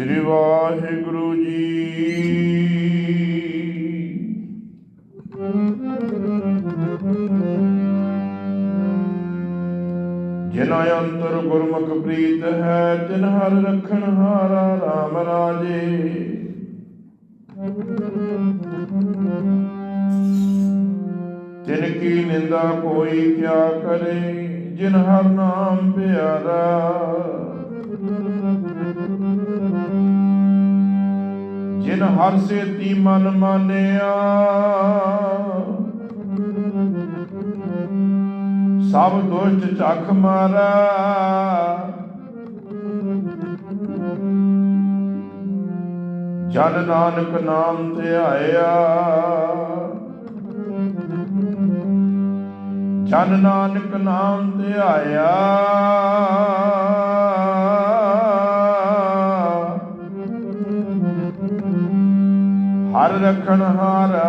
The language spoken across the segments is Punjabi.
ਸ੍ਰੀ ਵਾਹਿਗੁਰੂ ਜੀ। ਜਿਨਾ ਅੰਤਰ ਗੁਰਮੁਖ ਪ੍ਰੀਤ ਹੈ, ਤਿਨ ਹਰ ਰਖਣ ਹਾਰਾ RAM ਰਾਜੇ। ਤਿਨ ਕੀ ਨਿੰਦਾ ਕੋਈ ਕਿਆ ਕਰੇ, ਜਿਨ ਹਰ ਨਾਮ ਪਿਆਰਾ। ਜਿਨ ਹਰ ਸੇਤੀ ਮਨ ਮਾਨਿਆ। ਸਭ ਦੁਸ਼ਟ ਚੱਖ ਮਾਰਾ। ਜਨ ਨਾਨਕ ਨਾਮ ਧਿਆਇਆ ਜਨ ਨਾਨਕ ਨਾਮ ਧਿਆਇਆ ਹਰ ਰਖਣ ਹਾਰਾ।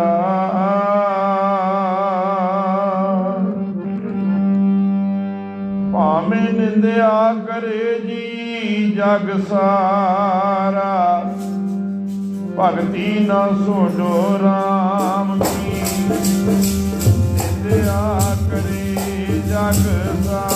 ਭਾਵੇਂ ਨਿੰਦਿਆ ਕਰੇ ਜੀ ਜਗ ਸਾਰਾ। ਭਗਤੀ ਨਾ ਸੋਡੋ RAM ਕੀ ਨਿੰਦਿਆ ਕਰੇ ਜਗ ਸਾਰਾ।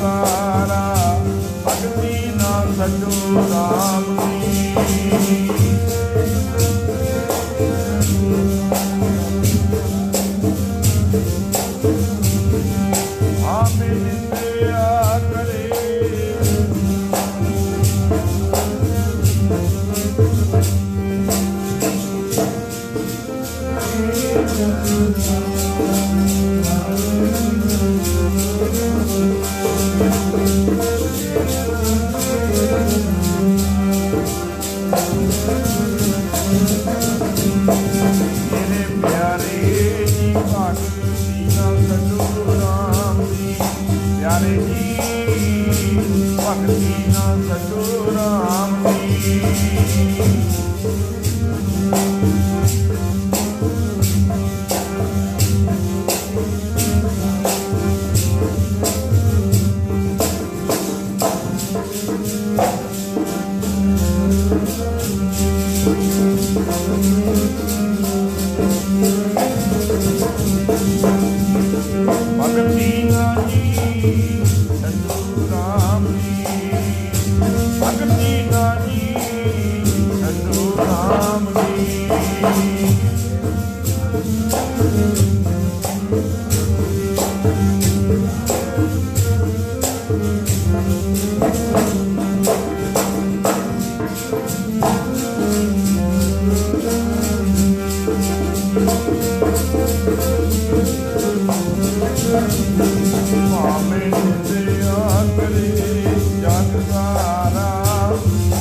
ਸਾਰਾ ਭਗਤੀ ਨਾਲ ਲੱਡੂ ਰਾਮ ਦੀ ਭਗਤੀ ਨਾਲ ਲੱਡੂ ਰਾਮ ਜੀ।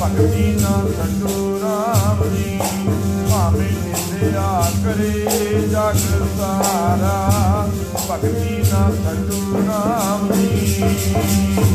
ਭਗਤੀ ਨਾਲ ਲੱਡੂ ਰਾਮ ਜੀ ਭਾਵੇਂ ਕਰੇ ਜਗ ਸਾਰਾ ਭਗਤੀ ਨਾਲ ਲੱਡੂ ਰਾਮ ਜੀ।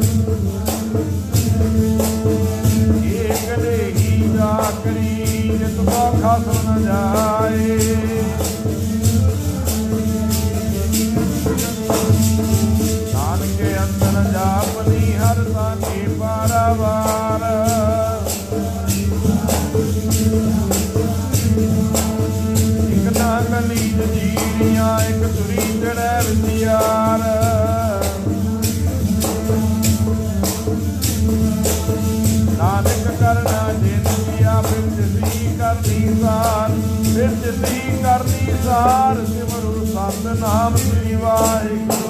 ਜਿਸ ਕੋ ਖਸਮ ਜਾਏ। ਅਵਤਾਰ ਸਿਮਰੂ ਸਤ ਨਾਮ ਸ੍ਰੀ ਵਾਹਿਗੁਰੂ।